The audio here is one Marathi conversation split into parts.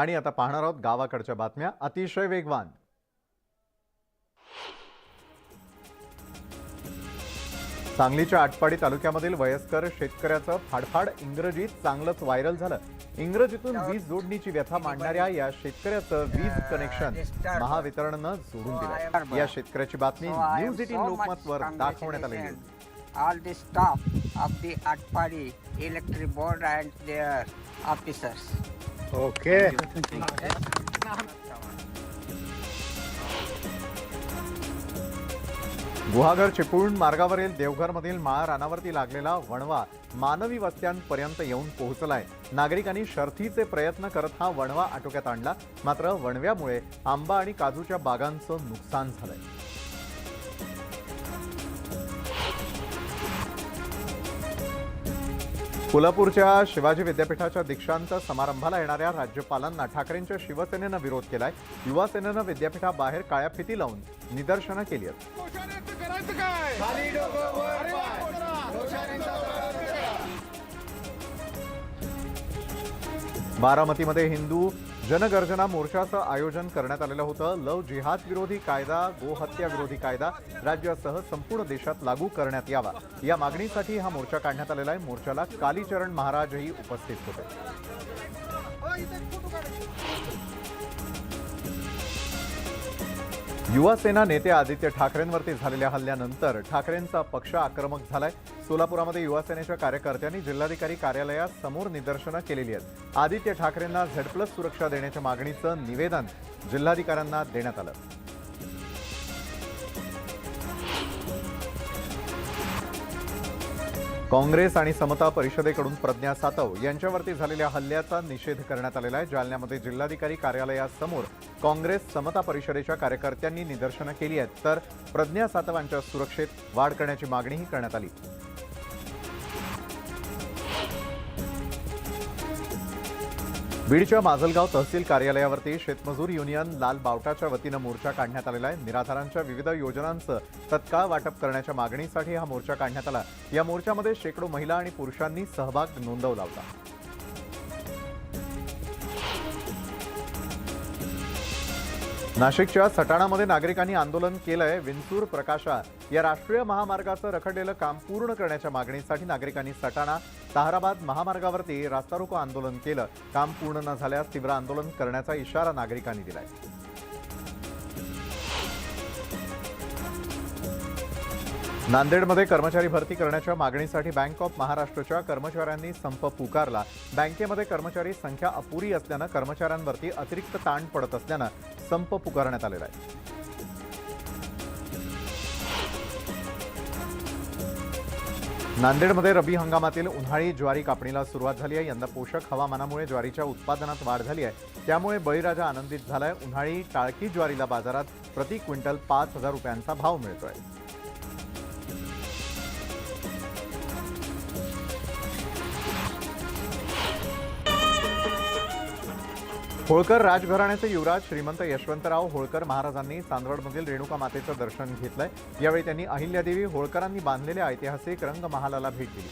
आणि आता पाहणार आहोत गावाकडच्या बातम्या. अतिशय वेगवान. सांगलीच्या आटपाडी तालुक्यामधील वयस्कर शेतकऱ्याचं फाडफाड इंग्रजीत चांगलंच व्हायरल झालं. इंग्रजीतून वीज जोडणीची व्यथा मांडणाऱ्या या शेतकऱ्याचं वीज कनेक्शन महावितरणनं जोडून दिलं. या शेतकऱ्याची बातमी न्यूज एटीन लोकमतवर दाखवण्यात congratulations all the staff of the Atpadi electric board and their officers. Okay Guhagar Chiplun मार्गावरील देवघरमधील माळा रानावरती लागलेला वणवा मानवी वस्त्यांपर्यंत येऊन पोहोचलाय. नागरिकांनी शर्थीचे प्रयत्न करत हा वणवा आटोक्यात आणला मात्र वणव्यामुळे आंबा आणि काजूच्या बागांचं नुकसान झालंय. कोल्हापूरच्या शिवाजी विद्यापीठाच्या दीक्षांत समारंभाला येणाऱ्या राज्यपालांना ठाकरेंच्या शिवसेनेनं विरोध केलाय. युवासेनेनं विद्यापीठाबाहेर काळ्या फिती लावून निदर्शनं केली आहेत. बारामतीमध्ये हिंदू जनगर्जना मोर्चाचं आयोजन करण्यात आलेलं होतं. लव जिहाद विरोधी कायदा गोहत्या विरोधी कायदा राज्यासह संपूर्ण देशात लागू करण्यात यावा. या मागणीसाठी हा मोर्चा काढण्यात आलेला आहे. मोर्चाला कालीचरण महाराजही उपस्थित होते. युवासेना नेते आदित्य ठाकरेंवरती झालेल्या हल्ल्यानंतर ठाकरेंचा पक्ष आक्रमक झालाय. सोलापुरामध्ये युवासेनेच्या कार्यकर्त्यांनी जिल्हाधिकारी कार्यालयासमोर निदर्शनं केलेली आहेत. आदित्य ठाकरेंना झेड प्लस सुरक्षा देण्याच्या मागणीचं निवेदन जिल्हाधिकाऱ्यांना देण्यात आलं. काँग्रेस आणि समता परिषदेकडून प्रज्ञा सातव यांच्यावरती झालेल्या हल्ल्याचा निषेध करण्यात आलेला आहे. जालन्यामध्ये जिल्हाधिकारी कार्यालयासमोर काँग्रेस समता परिषदेच्या कार्यकर्त्यांनी निदर्शनं केली आहेत. तर प्रज्ञा सातवांच्या सुरक्षेत वाढ करण्याची मागणीही करण्यात आली. बीडच्या माजलगाव तहसील कार्यालयावरती शेतमजूर युनियन लाल बावटाच्या वतीनं मोर्चा काढण्यात आलेला आहे. निराधारांच्या विविध योजनांचं तत्काळ वाटप करण्याच्या मागणीसाठी हा मोर्चा काढण्यात आला. या मोर्चामध्ये शेकडो महिला आणि पुरुषांनी सहभाग नोंदवला होता. नाशिकच्या सटाणामध्ये नागरिकांनी आंदोलन केलंय. विंचूर प्रकाशा या राष्ट्रीय महामार्गाचं रखडलेलं काम पूर्ण करण्याच्या मागणीसाठी नागरिकांनी सटाणा ताहराबाद महामार्गावरती रास्ता रोको आंदोलन केलं. काम पूर्ण न झाल्यास तीव्र आंदोलन करण्याचा इशारा नागरिकांनी दिलाय. नांदेडमध्ये कर्मचारी भरती करण्याच्या मागणीसाठी बँक ऑफ महाराष्ट्रच्या कर्मचाऱ्यांनी संप पुकारला. बँकेमध्ये कर्मचारी संख्या अपुरी असल्यानं कर्मचाऱ्यांवरती अतिरिक्त ताण पडत असल्यानं संप पुकारण्यात आलेला आहे. नांदेडमध्ये रब्बी हंगामातील उन्हाळी ज्वारी कापणीला सुरुवात झाली आहे. यंदा पोषक हवामानामुळे ज्वारीच्या उत्पादनात वाढ झाली आहे. त्यामुळे बळीराजा आनंदित झालाय. उन्हाळी टाळकी ज्वारीला बाजारात प्रति क्विंटल पाच हजार रुपयांचा भाव मिळतोय. होळकर राजघराण्याचे युवराज श्रीमंत यशवंतराव होळकर महाराजांनी चांदवडमधील रेणुका मातेचं दर्शन घेतलंय. यावेळी त्यांनी अहिल्यादेवी होळकरांनी बांधलेल्या ऐतिहासिक रंगमहालाला भेट दिली.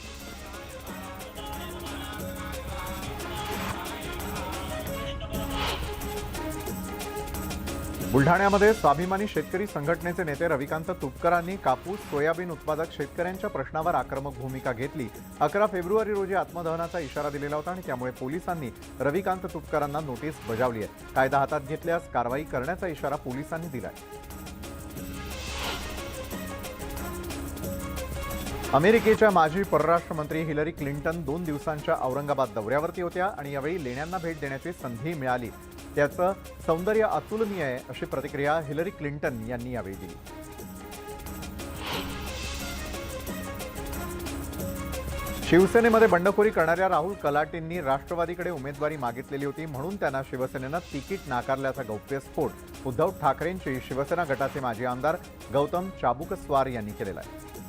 बुलढाण्यामध्ये स्वाभिमानी शेतकरी संघटनेचे नेते रविकांत तुपकरांनी कापूस सोयाबीन उत्पादक शेतकऱ्यांच्या प्रश्नावर आक्रमक भूमिका घेतली. अकरा फेब्रुवारी रोजी आत्मदहनाचा इशारा दिलेला होता आणि त्यामुळे पोलिसांनी रविकांत तुपकरांना नोटीस बजावली आहे. कायदा हातात घेतल्यास कारवाई करण्याचा इशारा पोलिसांनी दिलाय. अमेरिकेच्या माजी परराष्ट्र मंत्री हिलरी क्लिंटन दोन दिवसांच्या औरंगाबाद दौऱ्यावरती होत्या आणि यावेळी लेण्यांना भेट देण्याची संधी मिळाली. त्याचं सौंदर्य अतुलनीय आहे अशी प्रतिक्रिया हिलरी क्लिंटन यांनी यावेळी दिली. शिवसेनेमध्ये बंडखोरी करणाऱ्या राहुल कलाटेंनी राष्ट्रवादीकडे उमेदवारी मागितलेली होती म्हणून त्यांना शिवसेनेनं तिकीट नाकारल्याचा गौप्यस्फोट उद्धव ठाकरेंची शिवसेना गटाचे माजी आमदार गौतम चाबुकस्वार यांनी केलेला आहे.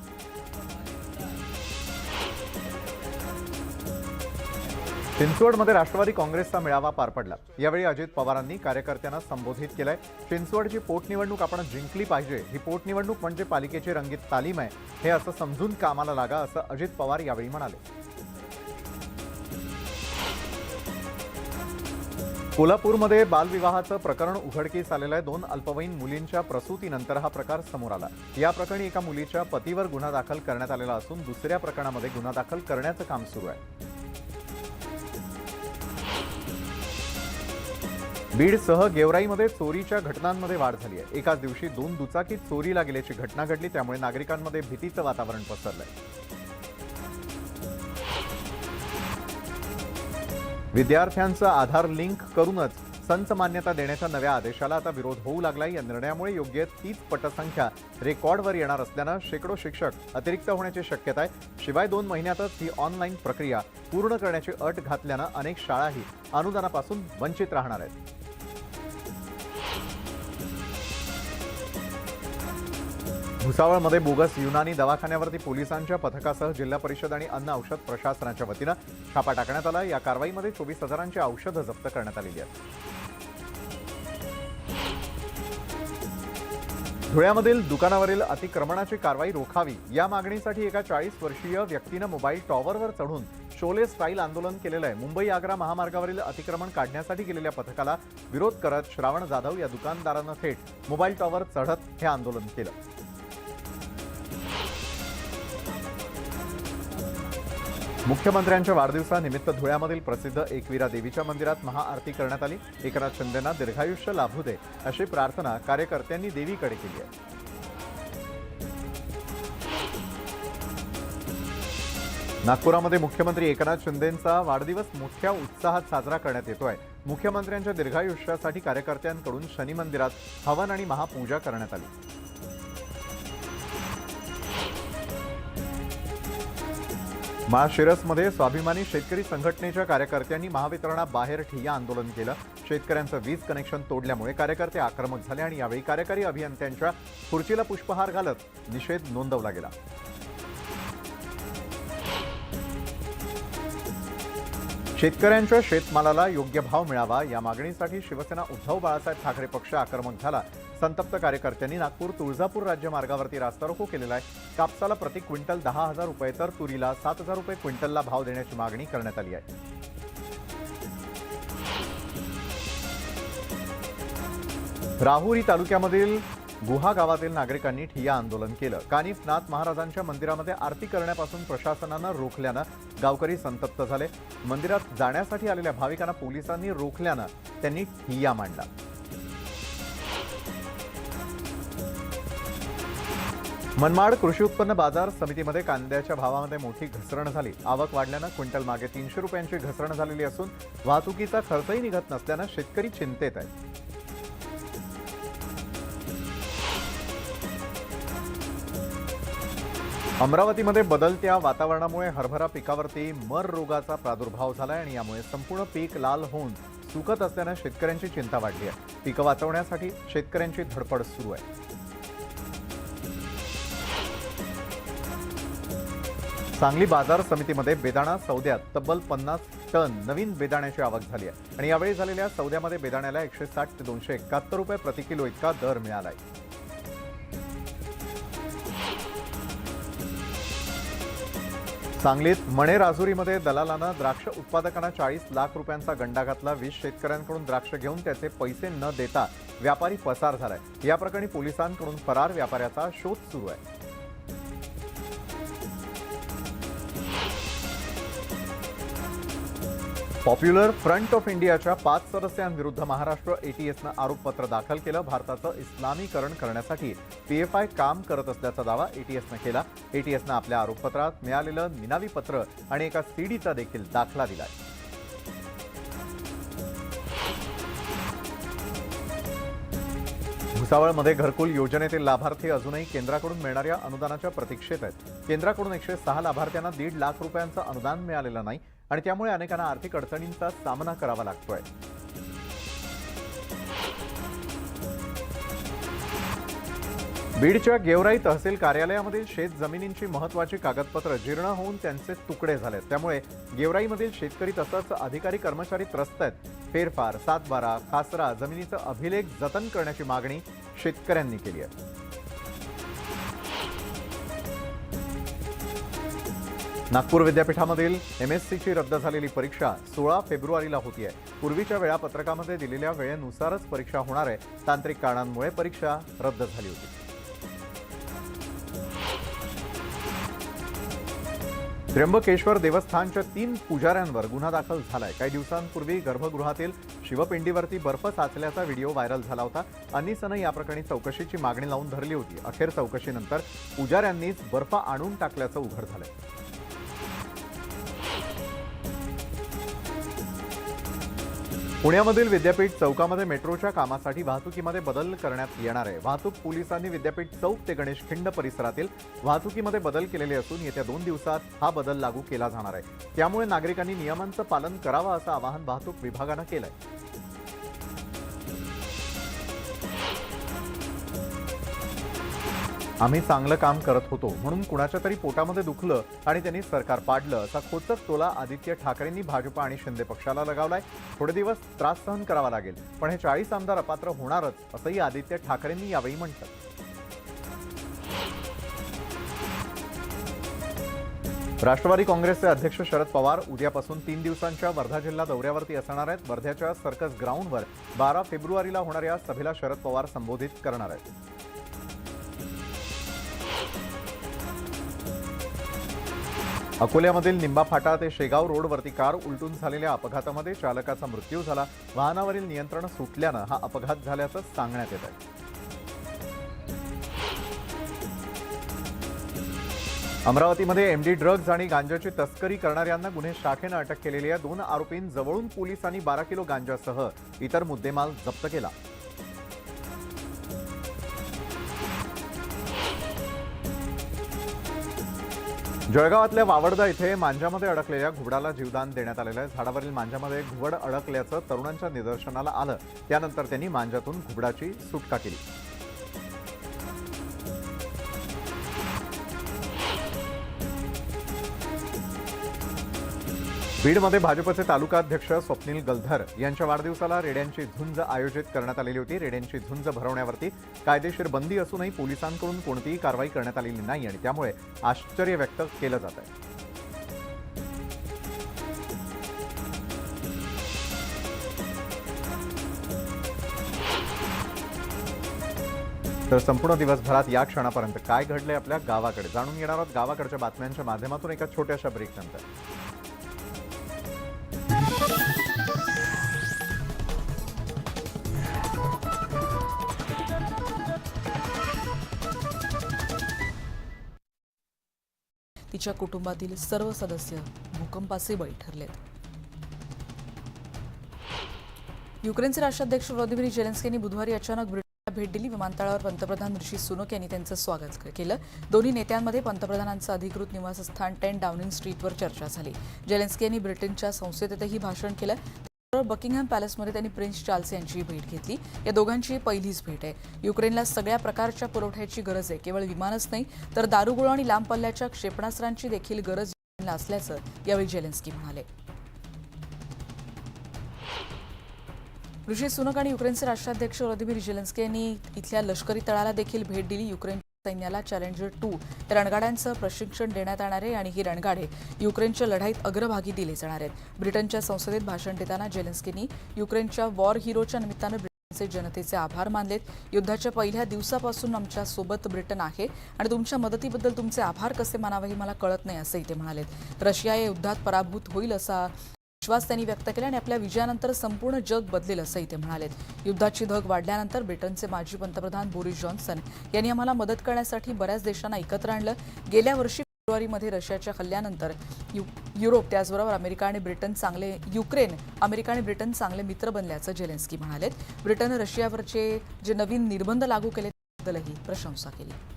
चिंचवडमध्ये राष्ट्रवादी काँग्रेसचा मेळावा पार पडला. यावेळी अजित पवारांनी कार्यकर्त्यांना संबोधित केलंय. चिंचवडची पोटनिवडणूक आपण जिंकली पाहिजे. ही पोटनिवडणूक म्हणजे पालिकेची रंगीत तालीम आहे. हे असं समजून कामाला लागा असं अजित पवार यावेळी म्हणाले. कोल्हापूरमध्ये बालविवाहाचं प्रकरण उघडकीस आलेलं आहे. दोन अल्पवयीन मुलींच्या प्रसूतीनंतर हा प्रकार समोर आला. या प्रकरणी एका मुलीच्या पतीवर गुन्हा दाखल करण्यात आलेला असून दुसऱ्या प्रकरणामध्ये गुन्हा दाखल करण्याचं काम सुरू आहे. बीडसह गेवराईमध्ये चोरीच्या घटनांमध्ये वाढ झाली आहे. एकाच दिवशी दोन दुचाकी चोरीला गेल्याची घटना घडली त्यामुळे नागरिकांमध्ये भीतीचं वातावरण पसरलंय. विद्यार्थ्यांचं आधार लिंक करूनच संच मान्यता देण्याच्या नव्या आदेशाला आता विरोध होऊ लागला या निर्णयामुळे योग्य तीच पटसंख्या रेकॉर्डवर येणार असल्यानं शेकडो शिक्षक अतिरिक्त होण्याची शक्यता आहे. शिवाय दोन महिन्यातच ही ऑनलाईन प्रक्रिया पूर्ण करण्याची अट घातल्यानं अनेक शाळाही अनुदानापासून वंचित राहणार आहेत. भुसावळमध्ये बोगस युनानी दवाखान्यावरती पोलिसांच्या पथकासह जिल्हा परिषद आणि अन्न औषध प्रशासनाच्या वतीनं छापा टाकण्यात आला. या कारवाईमध्ये चोवीस हजारांची औषधं जप्त करण्यात आलेली आहेत. धुळ्यामधील दुकानावरील अतिक्रमणाची कारवाई रोखावी या मागणीसाठी एका चाळीस वर्षीय व्यक्तीनं मोबाईल टॉवरवर चढून शोले स्टाईल आंदोलन केलेलं आहे. मुंबई आग्रा महामार्गावरील अतिक्रमण काढण्यासाठी गेलेल्या पथकाला विरोध करत श्रावण जाधव या दुकानदारानं थेट मोबाईल टॉवर चढत हे आंदोलन केलं. मुख्यमंत्र्यांच्या वाढदिवसानिमित्त धुळ्यामधील प्रसिद्ध एकवीरा देवीच्या मंदिरात महाआरती करण्यात आली. एकनाथ शिंदेना दीर्घायुष्य लाभू दे अशी प्रार्थना कार्यकर्त्यांनी देवीकडे केली आहे. नागपुरामध्ये मुख्यमंत्री एकनाथ शिंदेंचा वाढदिवस मोठ्या उत्साहात साजरा करण्यात येतो आहे मुख्यमंत्र्यांच्या दीर्घायुष्यासाठी कार्यकर्त्यांकडून शनी मंदिरात हवन आणि महापूजा करण्यात आली. माळशिरसमध्ये स्वाभिमानी शेतकरी संघटनेच्या कार्यकर्त्यांनी महावितरणाबाहेर ठिय्या आंदोलन केलं. शेतकऱ्यांचं वीज कनेक्शन तोडल्यामुळे कार्यकर्ते आक्रमक झाले आणि यावेळी कार्यकारी अभियंत्यांच्या खुर्चीला पुष्पहार घालत निषेध नोंदवला गेला. शेतकऱ्यांच्या शेतमालाला योग्य भाव मिळावा या मागणीसाठी शिवसेना उद्धव बाळासाहेब ठाकरे पक्ष आक्रमक झाला. संतप्त कार्यकर्त्यांनी नागपूर तुळजापूर राज्य मार्गावरती रास्ता रोको केलेला आहे. कापसाला प्रति क्विंटल दहा हजार रुपये तर तुरीला सात हजार रुपये क्विंटलला भाव देण्याची मागणी करण्यात आली आहे. राहुरी तालुक्यामधील गुहा गावातील नागरिकांनी ठिय्या आंदोलन केलं. कानिफनाथ महाराजांच्या मंदिरामध्ये आरती करण्यापासून प्रशासनानं रोखल्यानं गावकरी संतप्त झाले. मंदिरात जाण्यासाठी आलेल्या भाविकांना पोलिसांनी रोखल्यानं त्यांनी ठिय्या मांडला. मनमाड कृषी उत्पन्न बाजार समितीमध्ये कांद्याच्या भावामध्ये मोठी घसरण झाली. आवक वाढल्यानं क्विंटल मागे तीनशे रुपयांची घसरण झालेली असून वाहतुकीचा खर्चही निघत नसल्यानं शेतकरी चिंतेत आहेत. अमरावतीमध्ये बदलत्या वातावरणामुळे हरभरा पिकावरती मर रोगाचा प्रादुर्भाव झालाय आणि यामुळे संपूर्ण पीक लाल होऊन सुकत असल्यानं शेतकऱ्यांची चिंता वाढली आहे. पिकं वाचवण्यासाठी शेतकऱ्यांची धडपड सुरू आहे. सांगली बाजार समितीमध्ये बेदाणा सौद्यात तब्बल पन्नास टन नवीन बेदाण्याची आवक झाली आहे. आणि यावेळी झालेल्या सौद्यामध्ये बेदाण्याला एकशे साठ ते दोनशे एकाहत्तर रुपये प्रति किलो इतका दर मिळाला आहे सांगलीत मणे राजुरीमध्ये दलालानं द्राक्ष उत्पादकांना चाळीस लाख रुपयांचा गंडा घातला. वीस शेतकऱ्यांकडून द्राक्ष घेऊन त्याचे पैसे न देता व्यापारी पसार झालाय. या प्रकरणी पोलिसांकडून फरार व्यापाऱ्याचा शोध सुरू आहे. पॉप्युलर फ्रंट ऑफ इंडियाच्या पाच सदस्यांविरुद्ध महाराष्ट्र एटीएसनं आरोपपत्र दाखल केलं. भारताचं इस्लामीकरण करण्यासाठी पीएफआय काम करत असल्याचा दावा एटीएसनं केला. एटीएसनं आपल्या आरोपपत्रात मिळालेलं निनावी पत्र आणि एका सीडीचा देखील दाखला दिला भुसावळमध्ये घरकुल योजनेतील लाभार्थी अजूनही केंद्राकडून मिळणाऱ्या अनुदानाच्या प्रतीक्षेत आहेत. केंद्राकडून एकशे सहा लाभार्थ्यांना दीड लाख रुपयांचं अनुदान मिळालेलं नाही. आणि त्यामुळे अनेकांना आर्थिक अडचणींचा सामना करावा लागतोय. बीडच्या गेवराई तहसील कार्यालयामधील शेत जमिनींची महत्वाची कागदपत्र जीर्ण होऊन त्यांचे तुकडे झालेत. त्यामुळे गेवराईमधील शेतकरी तसंच अधिकारी कर्मचारी त्रस्त आहेत. फेरफार सातबारा खासरा जमिनीचं अभिलेख जतन करण्याची मागणी शेतकऱ्यांनी केली आहे. नागपूर विद्यापीठामधील एम एस सीची रद्द झालेली परीक्षा सोळा फेब्रुवारीला होती आहे पूर्वीच्या वेळापत्रकामध्ये दिलेल्या वेळेनुसारच परीक्षा होणार आहे. तांत्रिक कारणांमुळे परीक्षा रद्द झाली होती. त्र्यंबकेश्वर देवस्थानच्या तीन पुजाऱ्यांवर गुन्हा दाखल झालाय. काही दिवसांपूर्वी गर्भगृहातील शिवपिंडीवरती बर्फ साचल्याचा व्हिडिओ व्हायरल झाला होता. अनिसनं या प्रकरणी चौकशीची मागणी लावून धरली होती. अखेर चौकशीनंतर पुजाऱ्यांनीच बर्फ आणून टाकल्याचं उघड झालंय. पुण्यामधील विद्यापीठ चौकामध्ये मेट्रोच्या कामासाठी वाहतुकीमध्ये बदल करण्यात येणार आहे. वाहतूक पोलिसांनी विद्यापीठ चौक ते गणेश खिंड परिसरातील वाहतुकीमध्ये बदल केलेले असून येत्या दोन दिवसात हा बदल लागू केला जाणार आहे. त्यामुळे नागरिकांनी नियमांचं पालन करावं असं आवाहन वाहतूक विभागानं केलंय. आम्ही चांगलं काम करत होतो म्हणून कुणाच्या तरी पोटामध्ये दुखलं आणि त्यांनी सरकार पाडलं असा खोचक टोला आदित्य ठाकरेंनी भाजप आणि शिंदे पक्षाला लगावलाय. थोडे दिवस त्रास सहन करावा लागेल पण हे चाळीस आमदार अपात्र होणारच असंही आदित्य ठाकरेंनी यावेळी म्हटलं. राष्ट्रवादी काँग्रेसचे अध्यक्ष शरद पवार उद्यापासून तीन दिवसांच्या वर्धा जिल्हा दौऱ्यावरती असणार आहेत. वर्ध्याच्या सर्कस ग्राउंडवर बारा फेब्रुवारीला होणाऱ्या सभेला शरद पवार संबोधित करणार आहेत. अकोल्यामधील निंबा फाटा ते शेगाव रोडवरती कार उलटून झालेल्या अपघातामध्ये चालकाचा मृत्यू झाला. वाहनावरील नियंत्रण सुटल्यानं हा अपघात झाल्याचं सांगण्यात येत आहे अमरावतीमध्ये एमडी ड्रग्ज आणि गांजाची तस्करी करणाऱ्यांना गुन्हे शाखेनं अटक केलेल्या दोन आरोपींजवळून पोलिसांनी बारा किलो गांजासह इतर मुद्देमाल जप्त केला. जळगावातल्या वावडदा इथे मांजामध्ये अडकलेल्या घुबडाला जीवदान देण्यात आलेलं आहे. झाडावरील मांजामध्ये घुबड अडकल्याचं तरुणांच्या निदर्शनाला आलं. त्यानंतर त्यांनी मांजातून घुबडाची सुटका केली. बीडमध्ये भाजपचे तालुकाध्यक्ष स्वप्नील गलधर यांच्या वाढदिवसाला रेड्यांची झुंज आयोजित करण्यात आलेली होती. रेड्यांची झुंज भरवण्यावरती कायदेशीर बंदी असूनही पोलिसांकडून कोणतीही कारवाई करण्यात आलेली नाही आणि त्यामुळे आश्चर्य व्यक्त केलं जात आहे. तर संपूर्ण दिवसभरात या क्षणापर्यंत काय घडले आपल्या गावाकडे? जाणून घेणार आहोत गावाकडच्या बातम्यांच्या माध्यमातून एका छोट्याशा ब्रेक नंतर तिच्या कुटुंबातील सर्व सदस्य भूकंपाचे बळी ठरलेत. युक्रेनचे राष्ट्राध्यक्ष व्लादिमीर जेलेन्स्की बुधवारी अचानक ब्रिटनला भेट दिली. विमानतळावर पंतप्रधान ऋषी सुनक यांनी त्यांचं स्वागत केलं. दोन्ही नेत्यांमध्ये पंतप्रधानांचं अधिकृत निवासस्थान टेन डाउनिंग स्ट्रीटवर चर्चा झाली. जेलेन्स्की यांनी ब्रिटनच्या संसदेतही भाषण केलं. बकिंगहॅम पॅलेसमध्ये त्यांनी प्रिन्स चार्ल्स यांची भेट घेतली. या दोघांची पहिलीच भेट आहे. युक्रेनला सगळ्या प्रकारच्या पुरवठ्याची गरज आहे. केवळ विमानच नाही तर दारुगोळा आणि लांब पल्ल्याच्या क्षेपणास्त्रांची देखील गरज असल्याचं यावेळी जेलेन्स्की म्हणाले. ऋषी सुनक आणि युक्रेनचे राष्ट्राध्यक्ष व्लादिमीर जेलेन्स्की यांनी इथल्या लष्करी तळाला देखील भेट दिली. युक्रेन सैन्याला चॅलेंजर टू या रणगाड्यांचं प्रशिक्षण देण्यात येणार आहे आणि ही रणगाडे युक्रेनच्या लढाईत अग्रभागी दिले जाणार आहेत. ब्रिटनच्या संसदेत भाषण देताना जेलेन्स्कींनी युक्रेनच्या वॉर हिरोच्या निमित्तानं ब्रिटनचे जनतेचे आभार मानलेत. युद्धाच्या पहिल्या दिवसापासून आमच्यासोबत ब्रिटन आहे आणि तुमच्या मदतीबद्दल तुमचे आभार कसे मानावे हे मला कळत नाही असंही ते म्हणालेत. रशिया या युद्धात पराभूत होईल असा विश्वास त्यांनी व्यक्त केला आणि आपल्या विजयानंतर संपूर्ण जग बदलेल असंही ते म्हणाले युद्धाची धग वाढल्यानंतर ब्रिटनचे माजी पंतप्रधान बोरिस जॉन्सन यांनी आम्हाला मदत करण्यासाठी बऱ्याच देशांना एकत्र आणलं. गेल्या वर्षी फेब्रुवारीमध्ये रशियाच्या हल्ल्यानंतर यु युरोप त्याचबरोबर अमेरिका आणि ब्रिटन चांगले युक्रेन अमेरिका आणि ब्रिटन चांगले मित्र बनल्याचं जेलेन्स्की म्हणालेत. ब्रिटन रशियावरचे जे नवीन निर्बंध लागू केले त्याबद्दलही प्रशंसा केली.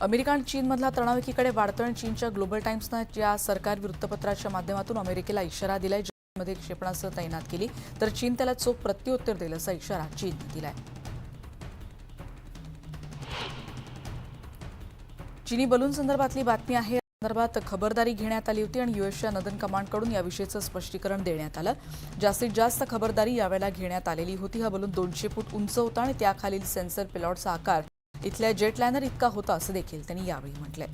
अमेरिका आणि चीनमधला तणाव एकीकडे वाढतो आणि चीनच्या ग्लोबल टाइम्सनं या सरकारी वृत्तपत्राच्या माध्यमातून अमेरिकेला इशारा दिलाय. मध्ये क्षेपणास्त्र तैनात केली. तर चीन त्याला चोख प्रत्युत्तर देईल असा इशारा चीननं दिलाय. चीनी बलून संदर्भातली बातमी आहे. संदर्भात खबरदारी घेण्यात आली होती आणि युएसच्या नदन कमांडकडून याविषयीचं स्पष्टीकरण देण्यात आलं. जास्तीत जास्त खबरदारी यावेळेला घेण्यात आलेली होती. हा बलून दोनशे फूट उंच होता आणि त्याखालील सेन्सर पिलॉटचा आकार इथल्या जेट लॅनर इतका होता असं देखील त्यांनी यावेळी म्हटलंय.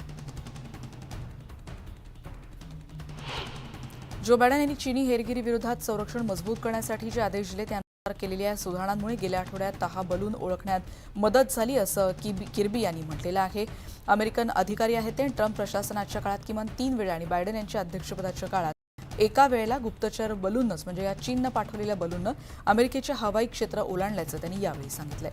जो बायडन यांनी चीनी हेरगिरी विरोधात संरक्षण मजबूत करण्यासाठी जे आदेश दिले त्यानुसार केलेल्या सुधारणांमुळे गेल्या आठवड्यात तहा बलून ओळखण्यात मदत झाली असं किर्बी यांनी म्हटलेलं आहे. अमेरिकन अधिकारी आहेत ते ट्रम्प प्रशासनाच्या काळात किमान तीन वेळा आणि बायडन यांच्या अध्यक्षपदाच्या काळात एका वेळेला गुप्तचर बलूनच म्हणजे या चीननं पाठवलेल्या बलूननं अमेरिकेच्या हवाई क्षेत्र ओलांडल्याचं त्यांनी यावेळी सांगितलंय.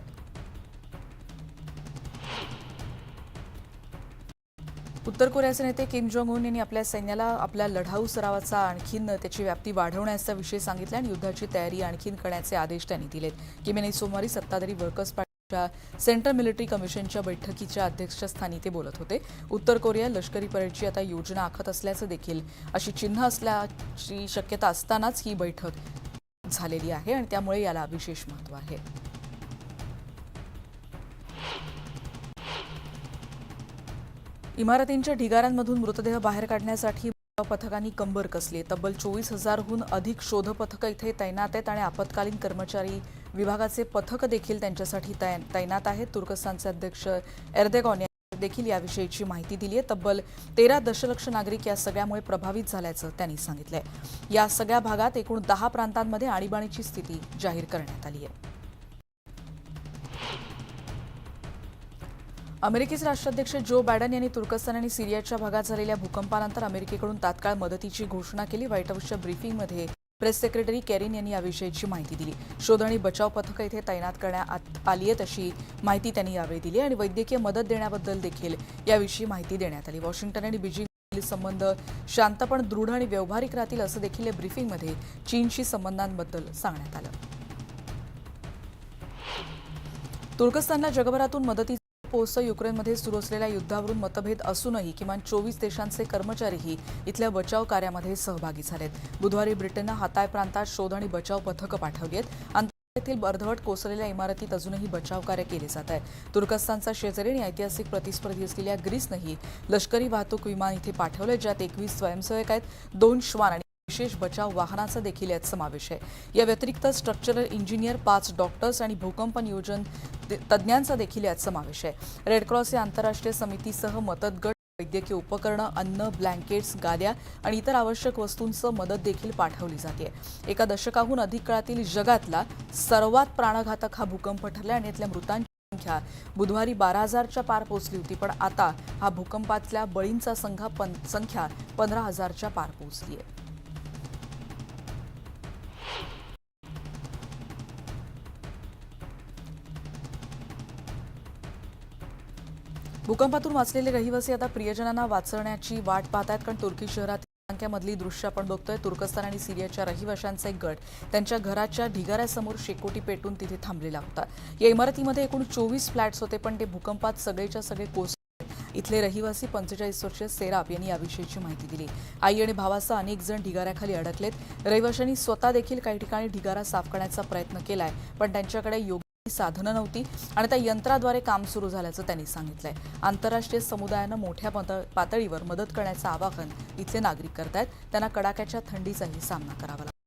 उत्तर कोरियाचे नेते किम जोंग उन यांनी आपल्या सैन्याला आपल्या लढाऊ सरावाचा आणखीन त्याची व्याप्ती वाढवण्याचा विषय सांगितला आणि युद्धाची तयारी आणखीन करण्याचे आदेश त्यांनी दिलेत किम यांनी सोमवारी सत्ताधारी वर्कर्स पार्टीच्या सेंट्रल मिलिटरी कमिशनच्या बैठकीच्या अध्यक्षस्थानी ते बोलत होते. उत्तर कोरिया लष्करी परेडची आता योजना आखत असल्याचं देखील अशी चिन्ह असल्याची शक्यता असतानाच ही बैठक झालेली आहे आणि त्यामुळे याला विशेष महत्त्व आहे. इमारतींच्या ढिगाऱ्यांमधून मृतदेह बाहेर काढण्यासाठी पथकांनी कंबर कसली. तब्बल चोवीस हजारहून अधिक शोधपथकं इथे तैनात आहेत आणि आपत्कालीन कर्मचारी विभागाचे पथक देखील त्यांच्यासाठी तै- तैनात आहेत. तुर्कस्तानचे अध्यक्ष एर्देगॉन यांनी देखील याविषयीची माहिती दिली आहे. तब्बल तेरा दशलक्ष नागरिक या सगळ्यामुळे प्रभावित झाल्याचं त्यांनी सांगितलंय. या सगळ्या भागात एकूण दहा प्रांतांमध्ये आणीबाणीची स्थिती जाहीर करण्यात आली आहे. अमेरिकेचे राष्ट्राध्यक्ष जो बायडन यांनी तुर्कस्तान आणि सिरियाच्या भागात झालेल्या भूकंपानंतर अमेरिकेकडून तात्काळ मदतीची घोषणा केली. व्हाईट हाऊसच्या ब्रीफिंगमध्ये प्रेस सेक्रेटरी कॅरिन यांनी याविषयीची माहिती दिली. शोध आणि बचाव पथकं इथे तैनात करण्यात आली आहेत अशी माहिती त्यांनी यावेळी दिली आणि वैद्यकीय मदत देण्याबद्दल देखील याविषयी माहिती देण्यात आली. वॉशिंग्टन आणि बीजिंग संबंध शांत पण दृढ आणि व्यावहारिक राहतील असं देखील या ब्रीफिंगमध्ये चीनशी संबंधांबद्दल सांगण्यात आलं. तुर्कस्तानला जगभरातून मदती पोस्ट युक्रेनमध्ये सुरू असलेल्या युद्धावरून मतभेद असूनही किमान चोवीस देशांचे कर्मचारीही इथल्या बचाव कार्यामध्ये सहभागी झालेत. बुधवारी ब्रिटननं हाताय प्रांतात शोध आणि बचाव पथकं पाठवली आहेत येथील अर्धवट कोसळलेल्या इमारतीत अजूनही बचाव कार्य केले जात आहे. तुर्कस्तानचा शेजारी आणि ऐतिहासिक प्रतिस्पर्धी असलेल्या ग्रीसनंही लष्करी वाहतूक विमान इथे पाठवले ज्यात एकवीस स्वयंसेवक आहेत दोन श्वान आणि विशेष बचाव वाहनाचा देखील यात समावेश आहे. या व्यतिरिक्त स्ट्रक्चरल इंजिनियर पाच डॉक्टर्स आणि भूकंप नियोजन तज्ज्ञांचा देखील यात समावेश आहे. रेडक्रॉस या आंतरराष्ट्रीय समितीसह मदत गट वैद्यकीय उपकरणं अन्न ब्लँकेट्स गाद्या आणि इतर आवश्यक वस्तूंचं मदत देखील पाठवली जाते. एका दशकाहून अधिक काळातील जगातला सर्वात प्राणघातक हा भूकंप ठरला आणि यातल्या मृतांची संख्या बुधवारी बारा हजारच्या पार पोहोचली होती पण आता हा भूकंपातल्या बळींचा संघा पं संख्या पंधरा हजारच्या पार पोहोचली आहे. भूकंपातून वाचलेले रहिवासी आता प्रियजनांना वाचवण्याची वाट पाहत आहेत कारण तुर्की शहरात संख्यामधली दृश्य आपण बघतोय. तुर्कस्तान आणि सिरियाच्या रहिवाशांचा एक गट त्यांच्या घराच्या ढिगाऱ्यासमोर शेकोटी पेटून तिथे थांबलेला होता. या इमारतीमध्ये एकूण चोवीस फ्लॅट्स होते पण ते भूकंपात सगळेच्या सगळे कोस इथले रहिवासी पंचेचाळीस वर्षीय सेराप यांनी याविषयीची माहिती दिली. आई आणि भावासह अनेक जण ढिगाऱ्याखाली अडकलेत. रहिवाशांनी स्वतः देखील काही ठिकाणी ढिगारा साफ करण्याचा प्रयत्न केलाय पण त्यांच्याकडे योग्य साधनं नव्हती आणि त्या यंत्राद्वारे काम सुरू झाल्याचं त्यांनी सांगितलंय. आंतरराष्ट्रीय समुदायानं मोठ्या पातळीवर मदत करण्याचं आवाहन इथले नागरिक करतायत. त्यांना कडाक्याच्या थंडीचाही सामना करावा लागतो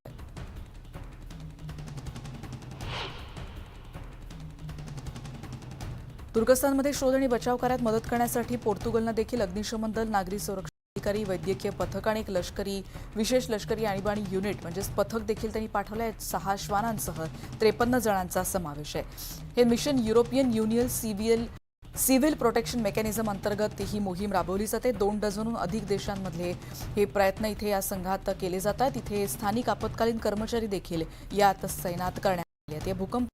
तुर्कस्तानमध्ये शोध आणि बचाव कार्यात मदत करण्यासाठी पोर्तुगलनं देखील अग्निशमन दल नागरी सुरक्षा अधिकारी वैद्यकीय पथक आणि एक लष्करी विशेष लष्करी आणीबाणी युनिट म्हणजेच पथक देखील त्यांनी पाठवलं आहे सहा श्वानांसह त्रेपन्न जणांचा समावेश आहे. हे mission European Union civil civil protection mechanism अंतर्गत ही मोहीम राबवली जाते. दोन डझनहून अधिक देशांमधले हे प्रयत्न इथे या संघात केले जातात. इथे स्थानिक आपत्कालीन कर्मचारी देखील यात तैनात करण्यात आले आहेत. या भूकंप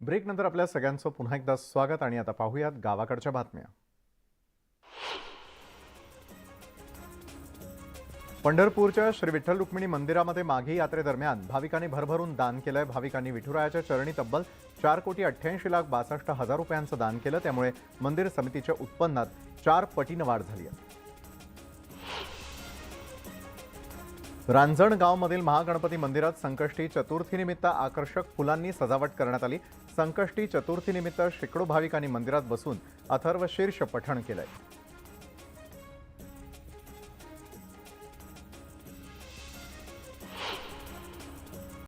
ब्रेकनंतर आपल्या सगळ्यांचं पुन्हा एकदा स्वागत आणि आता पाहूयात गावाकडच्या बातम्या. पंढरपूरच्या श्री विठ्ठल रुक्मिणी मंदिरामध्ये माघी यात्रेदरम्यान भाविकांनी भरभरून दान केलंय. भाविकांनी विठुरायाच्या चरणी तब्बल चार कोटी अठ्ठ्याऐंशी लाख बासष्ट हजार रुपयांचं दान केलं. त्यामुळे मंदिर समितीच्या उत्पन्नात चार पटीनं वाढ झाली आहे. रांजणगावमधील महागणपती मंदिरात संकष्टी चतुर्थीनिमित्त आकर्षक फुलांनी सजावट करण्यात आली. संकष्टी चतुर्थीनिमित्त शेकडो भाविकांनी मंदिरात बसून अथर्व शीर्ष पठण केलंय.